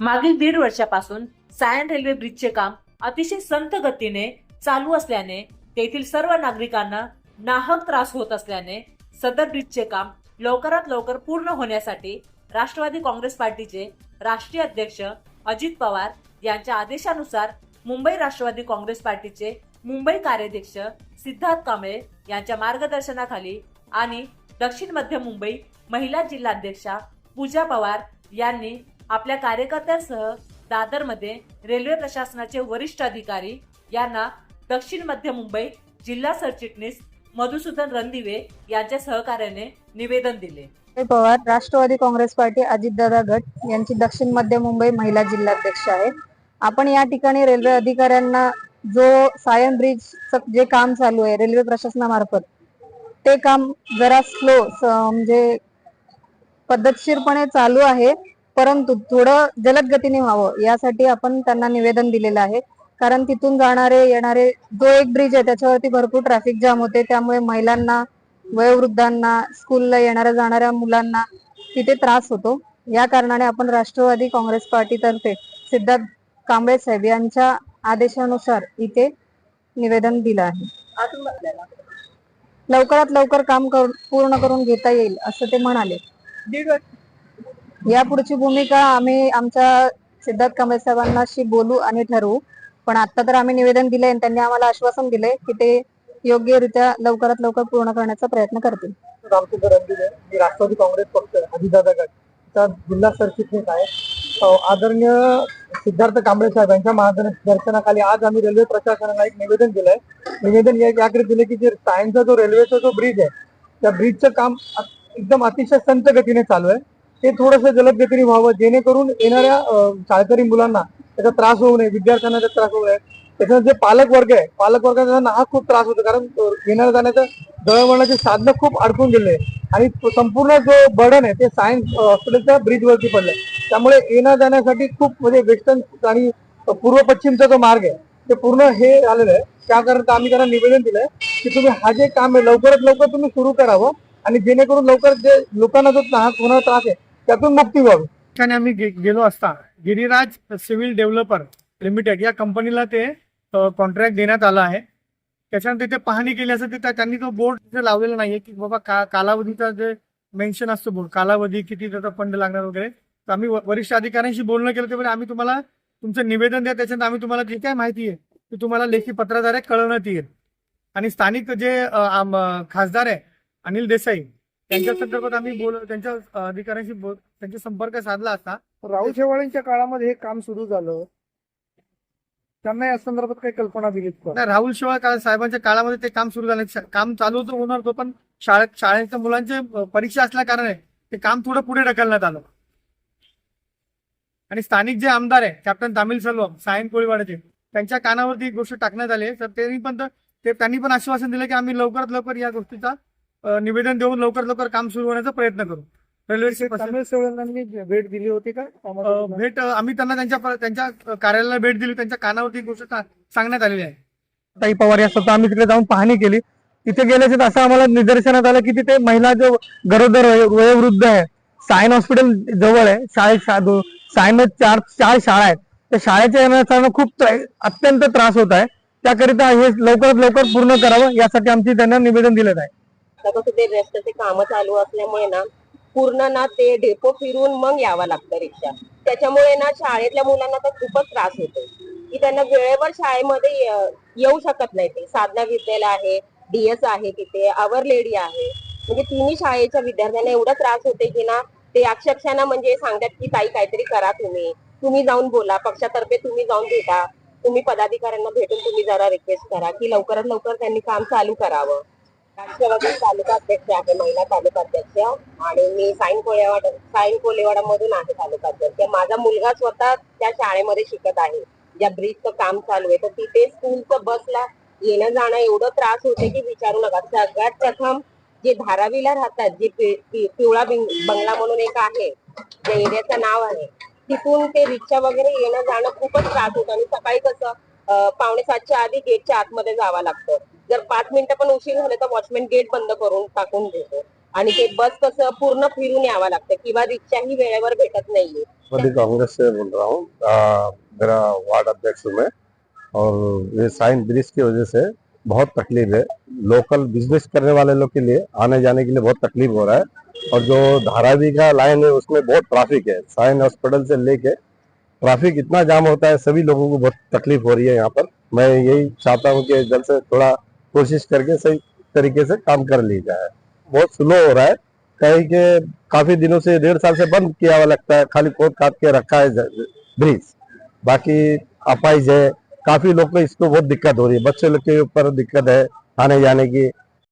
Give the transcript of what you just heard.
मागील दीड वर्षापासून सायन रेल्वे ब्रिजचे काम अतिशय संत गतीने चालू असल्याने तेथील सर्व नागरिकांना नाहक त्रास होत असल्याने सदर ब्रिजचे काम लवकरात लवकर पूर्ण होण्यासाठी राष्ट्रवादी काँग्रेस पार्टीचे राष्ट्रीय अध्यक्ष अजित पवार यांच्या आदेशानुसार मुंबई राष्ट्रवादी काँग्रेस पार्टीचे मुंबई कार्याध्यक्ष सिद्धार्थ कांबळे यांच्या मार्गदर्शनाखाली आणि दक्षिण मध्य मुंबई महिला जिल्हाध्यक्षा पूजा पवार यांनी आपल्या कार्यकर्त्यांसह दादरमध्ये रेल्वे प्रशासनाचे वरिष्ठ अधिकारी यांना दक्षिण मध्य मुंबई जिल्हा सरचिटणीस मधुसूदन रणदिवे यांच्या सहकार्याने निवेदन दिले. पवार राष्ट्रवादी काँग्रेस पार्टी अजितदादा गट यांची दक्षिण मध्य मुंबई महिला जिल्हाध्यक्ष आहे आपण या ठिकाणी रेल्वे अधिकाऱ्यांना जो सायन ब्रिज जे काम चालू आहे रेल्वे प्रशासनामार्फत ते काम जरा स्लो म्हणजे पद्धतशीरपणे चालू आहे. परंतु थोडं जलद गतीने व्हावं यासाठी आपण त्यांना निवेदन दिलेलं आहे. कारण तिथून जाणारे येणारे जो एक ब्रिज आहे त्याच्यावरती भरपूर ट्रॅफिक जाम होते. त्यामुळे महिलांना वयोवृद्धांना स्कूलला येणाऱ्या जाणाऱ्या मुलांना तिथे त्रास होतो. या कारणाने आपण राष्ट्रवादी काँग्रेस पार्टीतर्फे सिद्धार्थ कांबळे साहेब यांच्या आदेशानुसार इथे निवेदन दिलं आहे. लवकरात लवकर काम कर- पूर्ण करून घेता येईल असं ते म्हणाले. या पुढची भूमिका आम्ही आमच्या सिद्धार्थ कांबळे साहेबांनाशी बोलू आणि ठरवू. पण आता तर आम्ही निवेदन दिले आणि त्यांनी आम्हाला आश्वासन दिलंय की ते योग्यरित्या लवकरात लवकर पूर्ण करण्याचा प्रयत्न करतील. राष्ट्रवादी काँग्रेस पक्ष अजितदादा गट. जिल्हा सरचिटणीस आहे. आदरणीय सिद्धार्थ कांबळे साहेब यांच्या मार्गदर्शनाखाली आज आम्ही रेल्वे प्रशासनाला एक निवेदन दिलंय. निवेदन याकडे दिले की जे सायनचा जो रेल्वेचा जो ब्रिज आहे त्या ब्रिजचं काम एकदम अतिशय संत गतीने चालू आहे. ते थोडस जलद गतीने व्हावं जेणेकरून येणाऱ्या शाळकरी मुलांना त्याचा त्रास होऊ नये विद्यार्थ्यांना त्याचा त्रास होऊ नये. त्याच्यात जे पालक वर्ग आहे पालक वर्गाचा हा खूप त्रास होतो कारण येणार जाण्याचं दळणवळणाचे साधनं खूप अडकून गेले. आणि संपूर्ण जो बर्डन आहे ते सायन्स हॉस्पिटलच्या ब्रिजवरती पडलं त्यामुळे येण्या जाण्यासाठी खूप म्हणजे वेस्टर्न आणि पूर्व पश्चिमचा जो मार्ग आहे ते पूर्ण हे आलेलं आहे. त्याकरता आम्ही त्यांना निवेदन दिलंय की तुम्ही हा जे काम आहे लवकरात लवकर तुम्ही सुरू करावं. आणि जेणेकरून लवकर जे लोकांना जो त्रास होणारा त्रास आहे त्यातून मुक्ती व्हावी ठिकाणी आम्ही गे- गेलो असता गिरिराज सिव्हिल डेव्हलपर लिमिटेड या कंपनीला ते कॉन्ट्रॅक्ट देण्यात आला आहे. त्याच्यानंतर तिथे पाहणी केली असं ते त्या- त्यांनी तो बोर्ड तिथे लावलेला नाहीये की बाबा का कालावधीचा जे मेन्शन असतो बोर्ड कालावधी किती त्याचा फंड लागणार वगैरे तर आम्ही व- वरिष्ठ अधिकाऱ्यांशी बोलणं केलं ते म्हणजे आम्ही तुम्हाला तुमचं निवेदन द्या त्याच्यानंतर आम्ही तुम्हाला जे काय माहिती आहे ती तुम्हाला लेखी पत्राद्वारे कळवण्यात येईल. आणि स्थानिक जे अ, आम- खासदार आहे अनिल देसाई त्यांच्या संदर्भात आम्ही बोल त्यांच्या अधिकाऱ्यांशी बोल त्यांचा संपर्क साधला असता. राहुल शेवाळेंच्या काळामध्ये हे काम सुरू झालं. त्यांना या संदर्भात काही कल्पना दिलीत नाही राहुल शेवाळ काळ साहेबांच्या काळामध्ये ते काम सुरू झालं. काम चालू तर होणार होतं पण शाळेत शाळेच्या मुलांचे परीक्षा असल्या कारणाने ते काम थोडं पुढे ढकलण्यात आलं. आणि स्थानिक जे आमदार आहे कॅप्टन तामिल सल्वम सायन कोळीवाड्याचे त्यांच्या कानावरती ही गोष्ट टाकण्यात आली. तर त्यांनी पण ते त्यांनी पण आश्वासन दिलं की आम्ही लवकरात लवकर या गोष्टीचा निवेदन देऊन लवकरात लवकर काम सुरू होण्याचा प्रयत्न करू. रेल्वे भेट दिली होती का? भेट आम्ही त्यांना त्यांच्या त्यांच्या कार्यालयाला भेट दिली. त्यांच्या कानावरती गोष्ट सांगण्यात आलेली आहे. ताई पवार या स्वतः आम्ही तिकडे जाऊन पाहणी केली. तिथे गेल्याच्या असं आम्हाला निदर्शनात आलं की तिथे महिला जो गरोदर वय- वयोवृद्ध आहे सायन हॉस्पिटल जवळ आहे. शाळेत सायन चार चार शाळा आहेत. त्या शाळेच्या येण्याचा खूप अत्यंत त्रास होत आहे. त्याकरिता हे लवकरात लवकर पूर्ण करावं यासाठी आमची त्यांना निवेदन दिलं आहे. आता सध्या रस्त्याचे काम चालू असल्यामुळे ना पूर्ण ना ते डेपो फिरून मग यावं लागतं रिक्षा. त्याच्यामुळे ना शाळेतल्या मुलांना तर खूपच त्रास होतो. की त्यांना वेळेवर शाळेमध्ये येऊ शकत नाही ते. साधना विद्यालय आहे डीएस आहे तिथे आवर लेडी आहे. म्हणजे तिन्ही शाळेच्या विद्यार्थ्यांना एवढा त्रास होते की ना ते अक्षरशः ना म्हणजे सांगतात की ताई काहीतरी करा तुम्ही. तुम्ही जाऊन बोला. पक्षातर्फे तुम्ही जाऊन भेटा. तुम्ही पदाधिकाऱ्यांना भेटून तुम्ही जरा रिक्वेस्ट करा की लवकरात लवकर त्यांनी काम चालू करावं. राष्ट्रवादी तालुका अध्यक्ष आहे महिला तालुका अध्यक्ष. आणि मी साईन कोळेवाडा साईन कोलेवाडा मधून आहे तालुका अध्यक्ष. माझा मुलगा स्वतः त्या शाळेमध्ये शिकत आहे. ज्या ब्रिजचं काम चालू आहे तर तिथे स्कूलचं बसला येणं जाणं एवढं त्रास होते की विचारू नका. सगळ्यात प्रथम जे धारावीला राहतात जे पिवळा बंगला म्हणून एक आहे ज्या एरियाचं नाव आहे तिथून ते रिक्षा वगैरे येणं जाणं खूपच त्रास होतो. आणि सकाळी कसं पावणे सातच्या आधी गेटच्या आतमध्ये जावं लागतं. जर पाच मिनिटं पण उशीर झाले तर वॉचमॅन गेट बंद करून टाकून देतो. आणि ते बस कसं पूर्ण फिरून यावं लागतं किंवा रिक्षाही वेळेवर भेटत नाहीये. मोदी कांग्रेस से बोल रहा हूँ. मेरा वार्ड अध्यक्ष हूँ मैं. और ये साइन ब्रिज की वजह से बहुत तकलीफ़ है। लोकल बिज़नेस करने वाले लोग के लिए आने जाने के लिए बहुत तकलीफ़ हो रहा है। और जो धारावी का लाइन है, उसमें बहुत ट्रैफ़िक है। साइन हॉस्पिटल से लेके ट्रैफ़िक इतना जाम होता है, सभी लोगों को बहुत तकलीफ़ हो रही है यहाँ पर। मैं यही चाहता हूँ कि जल्द से थोड़ा कोशिश करके सही तरीके से काम कर ली जाए। बहुत स्लो हो रहा है। कहीं के काफ़ी दिनों से, डेढ़ साल से बंद किया हुआ लगता है। खाली कोट काट के रखा है ब्रिज। बाकी अपाइज है। काफ़ी लोग को इसको बहुत दिक्कत हो रही है। बच्चे लोग के ऊपर दिक्कत है आने जाने की।